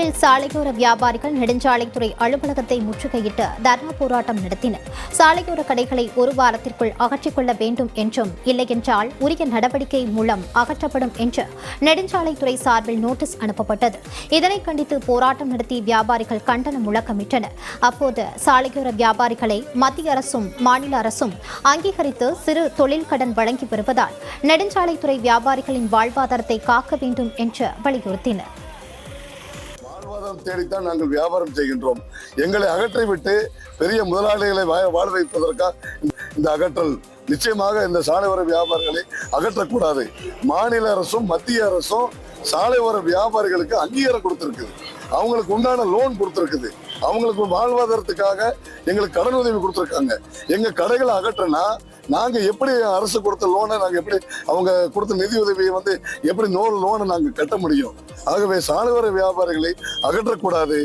கரூரில் சாலையோர வியாபாரிகள் நெடுஞ்சாலைத்துறை அலுவலகத்தை முற்றுகையிட்டு தர்ணா போராட்டம் நடத்தினர். சாலையோர கடைகளை ஒரு வாரத்திற்குள் அகற்றிக் கொள்ள வேண்டும் என்றும் இல்லையென்றால் உரிய நடவடிக்கை மூலம் அகற்றப்படும் என்று நெடுஞ்சாலைத்துறை சார்பில் நோட்டீஸ் அனுப்பப்பட்டது. இதனை கண்டித்து போராட்டம் நடத்தி வியாபாரிகள் கண்டன முழக்கமிட்டனர். அப்போது சாலையோர வியாபாரிகளை மத்திய அரசும் மாநில அரசும் அங்கீகரித்து சிறு தொழில் கடன் வழங்கி வருவதால் நெடுஞ்சாலைத்துறை வியாபாரிகளின் வாழ்வாதாரத்தை காக்க வேண்டும் என்று வலியுறுத்தினர். வாழ்வாதாரம் தேடித்தான் நாங்கள் வியாபாரம் செய்கின்றோம். எங்களை அகற்றி விட்டு பெரிய முதலாளிகளை வா- வாழ வைப்பதற்காக இந்த அகற்றல். நிச்சயமாக இந்த சாலையோர வியாபாரிகளை அகற்றக்கூடாது. மாநில அரசும் மத்திய அரசும் சாலையோர வியாபாரிகளுக்கு அங்கீகாரம் கொடுத்துருக்குது. அவங்களுக்கு உண்டான லோன் கொடுத்துருக்குது. அவங்களுக்கு வாழ்வாதாரத்துக்காக எங்களுக்கு கடன் உதவி கொடுத்துருக்காங்க. எங்கள் கடைகளை அகற்றனா நாங்க எப்படி அரசு கொடுத்த லோனை நாங்க எப்படி அவங்க கொடுத்த நிதி உதவியை வந்து எப்படி நூறு லோனை நாங்க கட்ட முடியும்? ஆகவே சாலையோர வியாபாரிகளை அகற்றக்கூடாது.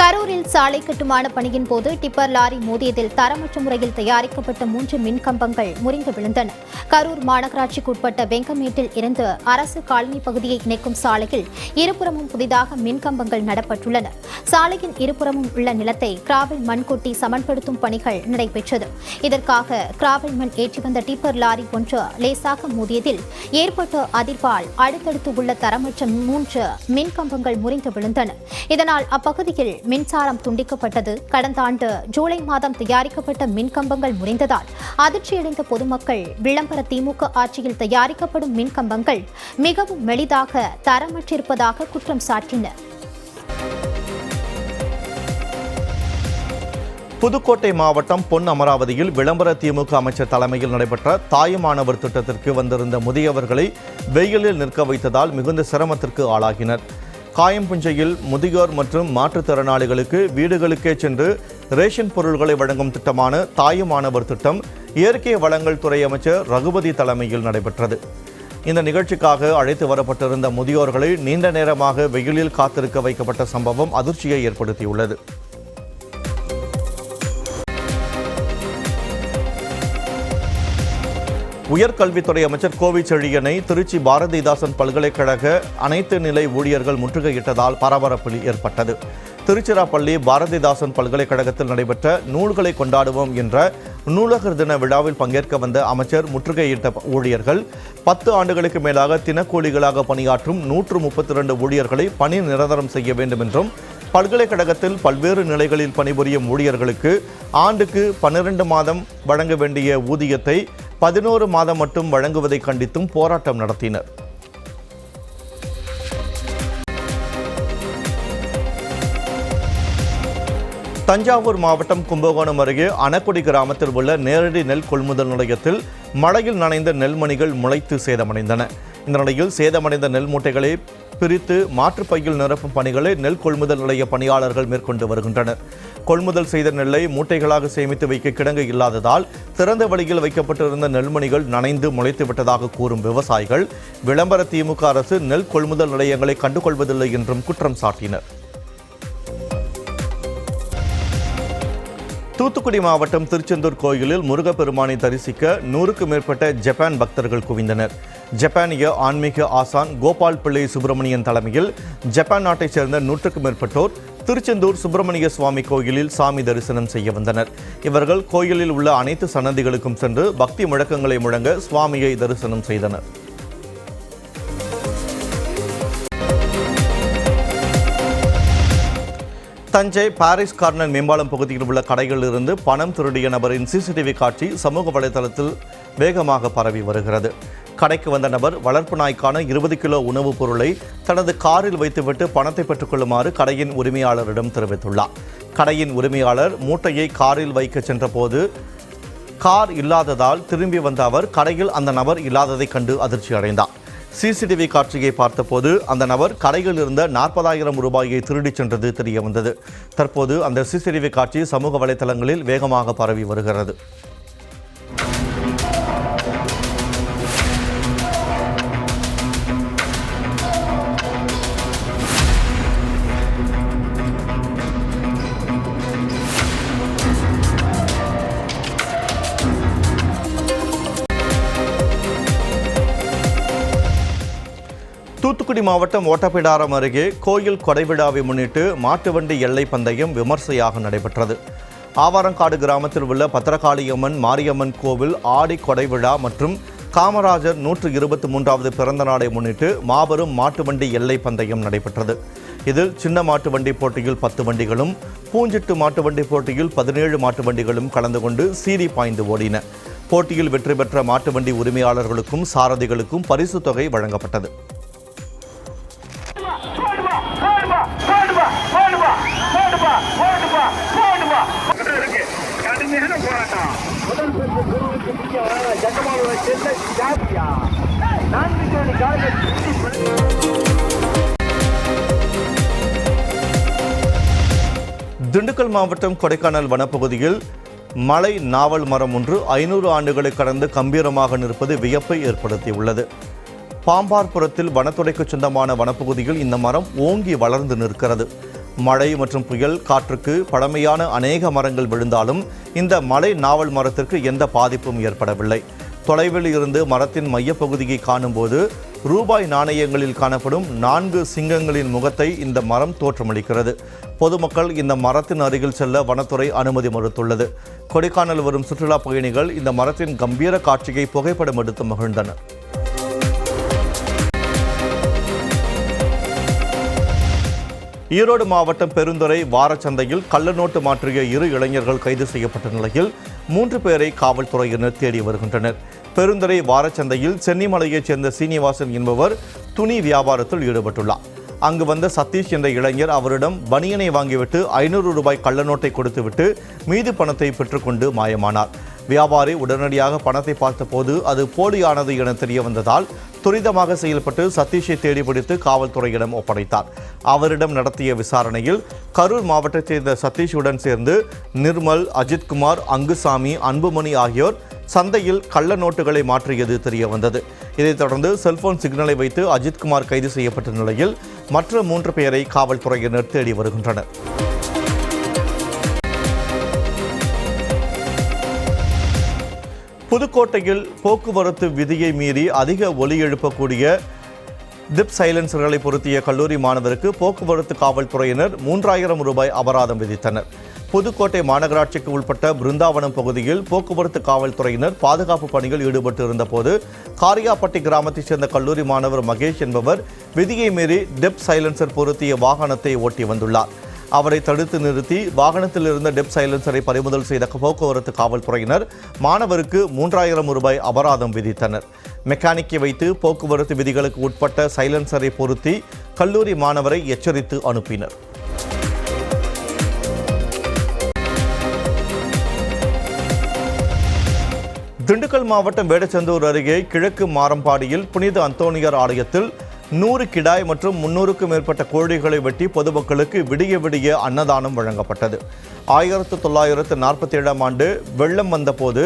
கரூரில் சாலை கட்டுமான பணியின் போது டிப்பர் லாரி மோதியதில் தரமற்ற முறையில் தயாரிக்கப்பட்ட மூன்று மின்கம்பங்கள் முறிந்து விழுந்தன. கரூர் மாநகராட்சிக்குட்பட்ட வெங்கமேட்டில் இருந்து அரசு காலனி பகுதியை இணைக்கும் சாலையில் இருபுறமும் புதிதாக மின்கம்பங்கள் நடப்பட்டுள்ளன. சாலையின் இருபுறமும் உள்ள நிலத்தை கிராவல் மண் கொட்டி சமன்படுத்தும் பணிகள் நடைபெற்றது. இதற்காக கிராவல் மண் ஏற்றி வந்த டிப்பர் லாரி ஒன்று லேசாக மோதியதில் ஏற்பட்ட அதிர்வால் அடுத்தடுத்து உள்ள தரமற்ற மூன்று மின்கம்பங்கள் முறிந்து விழுந்தன. இதனால் அப்பகுதியில் மின்சாரம் துண்டிக்கப்பட்டது. கடந்த ஆண்டு ஜூலை மாதம் தயாரிக்கப்பட்ட மின்கம்பங்கள் முறிந்ததால் அதிர்ச்சியடைந்த பொதுமக்கள் விளம்பர திமுக ஆட்சியில் தயாரிக்கப்படும் மின்கம்பங்கள் மிகவும் மெலிதாக தரமற்றிருப்பதாக குற்றம் சாட்டினர். புதுக்கோட்டை மாவட்டம் பொன் அமராவதியில் விளம்பர திமுக அமைச்சர் தலைமையில் நடைபெற்ற தாயுமானவர் திட்டத்திற்கு வந்திருந்த முதியவர்களை வெயிலில் நிற்க வைத்ததால் மிகுந்த சிரமத்திற்கு ஆளாகினர். காயம்புஞ்சையில் முதியோர் மற்றும் மாற்றுத்திறனாளிகளுக்கு வீடுகளுக்கே சென்று ரேஷன் பொருட்களை வழங்கும் திட்டமான தாயுமானவர் திட்டம் இயற்கை வளங்கள் துறை அமைச்சர் ரகுபதி தலைமையில் நடைபெற்றது. இந்த நிகழ்ச்சிக்காக அழைத்து வரப்பட்டிருந்த முதியோர்களை நீண்ட நேரமாக வெயிலில் காத்திருக்க வைக்கப்பட்ட சம்பவம் அதிர்ச்சியை ஏற்படுத்தியுள்ளது. உயர்கல்வித்துறை அமைச்சர் கோவி செழியனை திருச்சி பாரதிதாசன் பல்கலைக்கழக அனைத்து நிலை ஊழியர்கள் முற்றுகையிட்டதால் பரபரப்பு ஏற்பட்டது. திருச்சிராப்பள்ளி பாரதிதாசன் பல்கலைக்கழகத்தில் நடைபெற்ற நூல்களை கொண்டாடுவோம் என்ற நூலகர் தின விழாவில் பங்கேற்க வந்த அமைச்சர் முற்றுகையிட்ட ஊழியர்கள் பத்து ஆண்டுகளுக்கு மேலாக தினக்கூலிகளாக பணியாற்றும் நூற்று முப்பத்தி இரண்டு ஊழியர்களை பணி நிரந்தரம் செய்ய வேண்டும் என்றும் பல்கலைக்கழகத்தில் பல்வேறு நிலைகளில் பணிபுரியும் ஊழியர்களுக்கு ஆண்டுக்கு பன்னிரண்டு மாதம் வழங்க வேண்டிய ஊதியத்தை பதினோரு மாதம் மட்டும் வழங்குவதை கண்டித்தும் போராட்டம் நடத்தினர். தஞ்சாவூர் மாவட்டம் கும்பகோணம் அருகே அணக்குடி கிராமத்தில் உள்ள நேரடி நெல் கொள்முதல் நிலையத்தில் மழையில் நனைந்த நெல்மணிகள் முளைத்து சேதமடைந்தன. இந்த நிலையில் சேதமடைந்த நெல் மூட்டைகளை பிரித்து மாற்றுப்பையில் நிரப்பும் பணிகளை நெல் கொள்முதல் நிலைய பணியாளர்கள் மேற்கொண்டு வருகின்றனர். கொள்முதல் செய்த நெல்லை மூட்டைகளாக சேமித்து வைக்க கிடங்கு இல்லாததால் திறந்த வழியில் வைக்கப்பட்டிருந்த நெல்மணிகள் நனைந்து முளைத்து விட்டதாக கூறும் விவசாயிகள் விளம்பர திமுக அரசு நெல் கொள்முதல் நிலையங்களை கண்டுகொள்வதில்லை என்றும் குற்றம் சாட்டினர். தூத்துக்குடி மாவட்டம் திருச்செந்தூர் கோயிலில் முருகப்பெருமானை தரிசிக்க நூறுக்கும் மேற்பட்ட ஜப்பான் பக்தர்கள் குவிந்தனர். ஜப்பானிய ஆன்மீக ஆசான் கோபால் பிள்ளை சுப்பிரமணியன் தலைமையில் ஜப்பான் நாட்டைச் சேர்ந்த நூற்றுக்கும் மேற்பட்டோர் திருச்செந்தூர் சுப்பிரமணிய சுவாமி கோயிலில் சாமி தரிசனம் செய்ய வந்தனர். இவர்கள் கோயிலில் உள்ள அனைத்து சன்னதிகளுக்கும் சென்று பக்தி முழக்கங்களை முழங்க சுவாமியை தரிசனம் செய்தனர். தஞ்சை பாரிஸ் கார்னர் மேம்பாலம் பகுதியில் உள்ள கடைகளில் இருந்து பணம் திருடிய நபரின் சிசிடிவி காட்சி சமூக வலைதளத்தில் வேகமாக பரவி வருகிறது. கடைக்கு வந்த நபர் வளர்ப்பு நாய்க்கான இருபது கிலோ உணவுப் பொருளை தனது காரில் வைத்துவிட்டு பணத்தை பெற்றுக்கொள்ளுமாறு கடையின் உரிமையாளரிடம் தெரிவித்துள்ளார். கடையின் உரிமையாளர் மூட்டையை காரில் வைக்க சென்றபோது கார் இல்லாததால் திரும்பி வந்த அவர் கடையில் அந்த நபர் இல்லாததைக் கண்டு அதிர்ச்சி அடைந்தார் சிசிடிவி காட்சியை பார்த்தபோது அந்த நபர் கடையில் இருந்த நாற்பதாயிரம் ரூபாயை திருடிச் சென்றது தெரிய வந்தது தற்போது அந்த சிசிடிவி காட்சி சமூக வலைதளங்களில் வேகமாக பரவி வருகிறது. தூத்துக்குடி மாவட்டம் ஓட்டப்பிடாரம் அருகே கோயில் கொடைவிழாவை முன்னிட்டு மாட்டு வண்டி எல்லை பந்தயம் விமர்சையாக நடைபெற்றது. ஆவாரங்காடு கிராமத்தில் உள்ள பத்திரகாளியம்மன் மாரியம்மன் கோவில் ஆடி கொடைவிழா மற்றும் காமராஜர் நூற்று இருபத்தி மூன்றாவது பிறந்த நாளை முன்னிட்டு மாபெரும் மாட்டு வண்டி எல்லை பந்தயம் நடைபெற்றது. இதில் சின்ன மாட்டு வண்டி போட்டியில் பத்து வண்டிகளும் பூஞ்சிட்டு மாட்டு வண்டி போட்டியில் பதினேழு மாட்டு வண்டிகளும் கலந்து கொண்டு சீறி பாய்ந்து ஓடின. போட்டியில் வெற்றி பெற்ற மாட்டு வண்டி உரிமையாளர்களுக்கும் சாரதிகளுக்கும் பரிசு தொகை வழங்கப்பட்டது. ஜாஸ்தியா நான்கு ஜோடி திண்டுக்கல் மாவட்டம் கொடைக்கானல் வனப்பகுதியில் மலை நாவல் மரம் ஒன்று ஐநூறு ஆண்டுகளை கடந்து கம்பீரமாக நிற்பது வியப்பை ஏற்படுத்தியுள்ளது. பாம்பார்புரத்தில் வனத்துறைக்கு சொந்தமான வனப்பகுதியில் இந்த மரம் ஓங்கி வளர்ந்து நிற்கிறது. மழை மற்றும் புயல் காற்றுக்கு பழமையான அநேக மரங்கள் விழுந்தாலும் இந்த மலை நாவல் மரத்திற்கு எந்த பாதிப்பும் ஏற்படவில்லை. தொலைவில் இருந்து மரத்தின் மையப்பகுதியை காணும்போது ரூபாய் நாணயங்களில் காணப்படும் நான்கு சிங்கங்களின் முகத்தை இந்த மரம் தோற்றமளிக்கிறது. பொதுமக்கள் இந்த மரத்தின் அருகில் செல்ல வனத்துறை அனுமதி மறுத்துள்ளது. கொடைக்கானல் வரும் சுற்றுலா பயணிகள் இந்த மரத்தின் கம்பீர காட்சியை புகைப்படம் எடுத்து மகிழ்ந்தனர். ஈரோடு மாவட்டம் பெருந்துறை வாரச்சந்தையில் கள்ள நோட்டு மாற்றிய இரு இளைஞர்கள் கைது செய்யப்பட்ட நிலையில் மூன்று பேரை காவல்துறையினர் தேடி வருகின்றனர். பெருந்துறை வாரச்சந்தையில் சென்னிமலையைச் சேர்ந்த சீனிவாசன் என்பவர் துணி வியாபாரத்தில் ஈடுபட்டுள்ளார். அங்கு வந்த சதீஷ் என்ற இளைஞர் அவரிடம் பனியனை வாங்கிவிட்டு ஐநூறு ரூபாய் கள்ளநோட்டை கொடுத்துவிட்டு மீது பணத்தை பெற்றுக்கொண்டு மாயமானார். வியாபாரி உடனடியாக பணத்தை பார்த்தபோது அது போலியானது என தெரிய வந்ததால் துரிதமாக செயல்பட்டு சதீஷை தேடி பிடித்து காவல்துறையிடம் ஒப்படைத்தார். அவரிடம் நடத்திய விசாரணையில் கரூர் மாவட்டத்தைச் சேர்ந்த சதீஷுடன் சேர்ந்து நிர்மல் அஜித்குமார் அங்குசாமி அன்புமணி ஆகியோர் சந்தையில் கள்ள நோட்டுகளை மாற்றியது தெரிய வந்தது இதைத் தொடர்ந்து செல்போன் சிக்னலை வைத்து அஜித்குமார் கைது செய்யப்பட்ட நிலையில் மற்ற மூன்று பேரை காவல்துறையினர் தேடி வருகின்றனர். புதுக்கோட்டையில் போக்குவரத்து விதியை மீறி அதிக ஒலி எழுப்பக்கூடிய டிப் சைலன்சர்களை பொருத்திய கல்லூரி மாணவருக்கு போக்குவரத்து காவல்துறையினர் மூன்றாயிரம் ரூபாய் அபராதம் விதித்தனர். புதுக்கோட்டை மாநகராட்சிக்கு உட்பட்ட பிருந்தாவனம் பகுதியில் போக்குவரத்து காவல்துறையினர் பாதுகாப்பு பணியில் ஈடுபட்டு இருந்தபோது காரியாப்பட்டி கிராமத்தைச் சேர்ந்த கல்லூரி மாணவர் மகேஷ் என்பவர் விதியை மீறி டெப் சைலன்சர் பொருத்திய வாகனத்தை ஓட்டி வந்துள்ளார். அவரை தடுத்து நிறுத்தி வாகனத்தில் இருந்த டெப் சைலன்சரை பறிமுதல் செய்த போக்குவரத்து காவல்துறையினர் மாணவருக்கு மூன்றாயிரம் ரூபாய் அபராதம் விதித்தனர். மெக்கானிக்கை வைத்து போக்குவரத்து விதிகளுக்கு உட்பட்ட சைலன்சரை பொருத்தி கல்லூரி மாணவரை எச்சரித்து அனுப்பினர். திண்டுக்கல் மாவட்டம் வேடச்சந்தூர் அருகே கிழக்கு மாரம்பாடியில் புனித அந்தோணியர் ஆலயத்தில் நூறு கிடாய் மற்றும் முன்னூறுக்கும் மேற்பட்ட கோழிகளை வெட்டி பொதுமக்களுக்கு விடிய விடிய அன்னதானம் வழங்கப்பட்டது. ஆயிரத்து தொள்ளாயிரத்து நாற்பத்தி ஏழாம் ஆண்டு வெள்ளம் வந்தபோது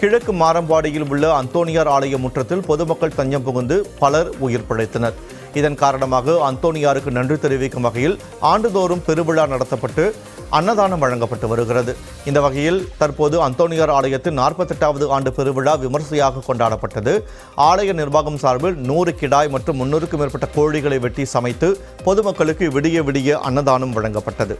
கிழக்கு மாரம்பாடியில் உள்ள அந்தோனியார் ஆலய முற்றத்தில் பொதுமக்கள் தஞ்சம் புகுந்து பலர் உயிர் பிழைத்தனர். இதன் காரணமாக அந்தோனியாருக்கு நன்றி தெரிவிக்கும் வகையில் ஆண்டுதோறும் பெருவிழா நடத்தப்பட்டு அன்னதானம் வழங்கப்பட்டு வருகிறது. இந்த வகையில் தற்போது அந்தோனியார் ஆலயத்தின் நாற்பத்தெட்டாவது ஆண்டு பெருவிழா விமர்சையாக கொண்டாடப்பட்டது. ஆலய நிர்வாகம் சார்பில் நூறு கிடாய் மற்றும் முன்னூறுக்கும் மேற்பட்ட கோழிகளை வெட்டி சமைத்து பொதுமக்களுக்கு விடிய விடிய அன்னதானம் வழங்கப்பட்டது.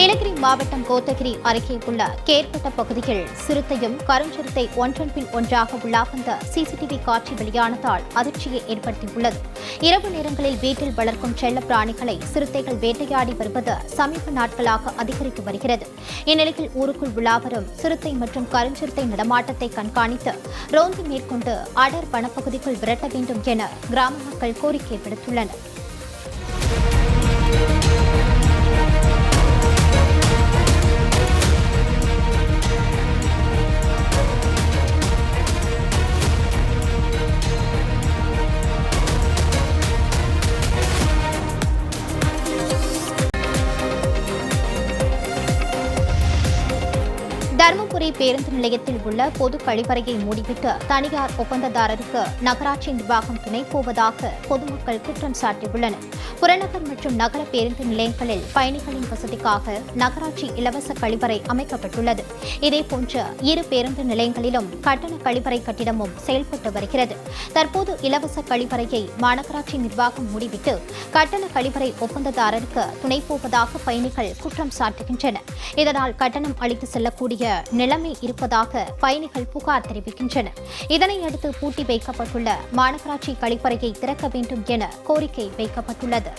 நீலகிரி மாவட்டம் கோத்தகிரி அருகே உள்ள கேர்பட்ட பகுதியில் சிறுத்தையும் கருஞ்சிறுத்தை ஒன்றன் பின் ஒன்றாக உலா சிசிடிவி காட்சி வெளியானதால் அதிர்ச்சியை ஏற்படுத்தியுள்ளது. இரவு நேரங்களில் வீட்டில் வளர்க்கும் செல்ல பிராணிகளை சிறுத்தைகள் வேட்டையாடி வருவது சமீப நாட்களாக அதிகரித்து வருகிறது. இந்நிலையில் ஊருக்குள் உலாவரும் சிறுத்தை மற்றும் கருஞ்சிறுத்தை நடமாட்டத்தை கண்காணித்து ரோந்து மேற்கொண்டு அடர் வனப்பகுதிக்குள் விரட்ட வேண்டும் என கிராம மக்கள் கோரிக்கை விடுத்துள்ளனா் பேருந்து நிலையத்தில் உள்ள பொது கழிவறையை மூடிவிட்டு தனியார் ஒப்பந்ததாரருக்கு நகராட்சி நிர்வாகம் துணை போவதாக பொதுமக்கள் குற்றம் சாட்டியுள்ளனர். புறநகர் மற்றும் நகர பேருந்து நிலையங்களில் பயணிகளின் வசதிக்காக நகராட்சி இலவச கழிவறை அமைக்கப்பட்டுள்ளது. இதேபோன்று இரு பேருந்து நிலையங்களிலும் கட்டண கழிவறை கட்டிடமும் செயல்பட்டு வருகிறது. தற்போது இலவச கழிவறையை மாநகராட்சி நிர்வாகம் மூடிவிட்டு கட்டண கழிவறை ஒப்பந்ததாரருக்கு துணை போவதாக பயணிகள் குற்றம் சாட்டுகின்றனர். இதனால் கட்டணம் அளித்து செல்லக்கூடிய நிலைமை இருப்பதாக பயணிகள் புகார் தெரிவிக்கின்றனர் இதனையடுத்து பூட்டி வைக்கப்பட்டுள்ள மாநகராட்சி கழிப்பறையை திறக்க வேண்டும் என கோரிக்கை வைக்கப்பட்டுள்ளது.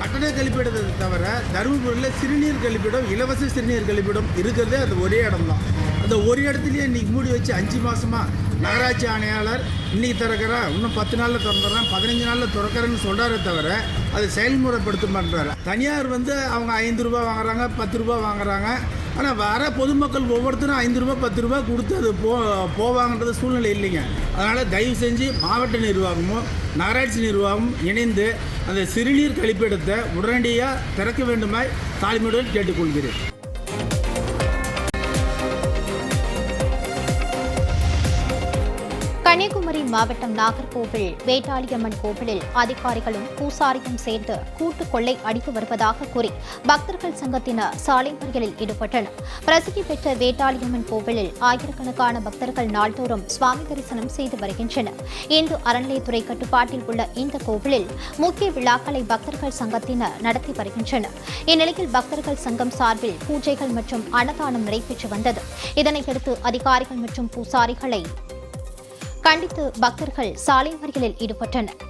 கட்டண கழிப்பிடத்தை தவிர தருமபுரியில் சிறுநீர் கழிப்பிடம் இலவச சிறுநீர் கழிப்பிடம் இருக்கிறதே அது ஒரே இடம் தான் அந்த ஒரு இடத்துலயே இன்னைக்கு மூடி வச்சு அஞ்சு மாசமா நகராட்சி ஆணையாளர் இன்னைக்கு திறக்கிறேன் இன்னும் பத்து நாளில் திறந்துடுறேன் பதினஞ்சு நாளில் திறக்கிறேன்னு சொல்கிறாரே தவிர அதை செயல்முறைப்படுத்த மாட்டார் தனியார் வந்து அவங்க ஐந்து ரூபா வாங்குறாங்க பத்து ரூபா வாங்குறாங்க. ஆனால் வர பொதுமக்கள் ஒவ்வொருத்தரும் ஐந்து ரூபா பத்து ரூபா கொடுத்து அது போ போவாங்கன்றது சூழ்நிலை இல்லைங்க. அதனால் தயவு செஞ்சு மாவட்ட நிர்வாகமும் நகராட்சி நிர்வாகமும் இணைந்து அந்த சிறுநீர் கழிப்பிடத்தை உடனடியாக திறக்க வேண்டுமாய் தாழ்மையுடன் கேட்டுக்கொள்கிறேன். கன்னியாகுமரி மாவட்டம் நாகர்கோவில் வேட்டாளியம்மன் கோவிலில் அதிகாரிகளும் பூசாரியும் சேர்ந்து கூட்டு கொள்ளை அடித்து வருவதாக கூறி பக்தர்கள் சங்கத்தினர் சாலை மறியலில் ஈடுபட்டனர். பிரசித்தி பெற்ற வேட்டாளியம்மன் கோவிலில் ஆயிரக்கணக்கான பக்தர்கள் நாள்தோறும் சுவாமி தரிசனம் செய்து வருகின்றனர். இந்து அறநிலையத்துறை கட்டுப்பாட்டில் உள்ள இந்த கோவிலில் முக்கிய விழாக்களை பக்தர்கள் சங்கத்தினர் நடத்தி வருகின்றனர். இந்நிலையில் பக்தர்கள் சங்கம் சார்பில் பூஜைகள் மற்றும் அன்னதானம் நடைபெற்று வந்தது. இதனையடுத்து அதிகாரிகள் மற்றும் பூசாரிகளை கண்டித்து பக்தர்கள் சாலை மறியலில் ஈடுபட்டனர்.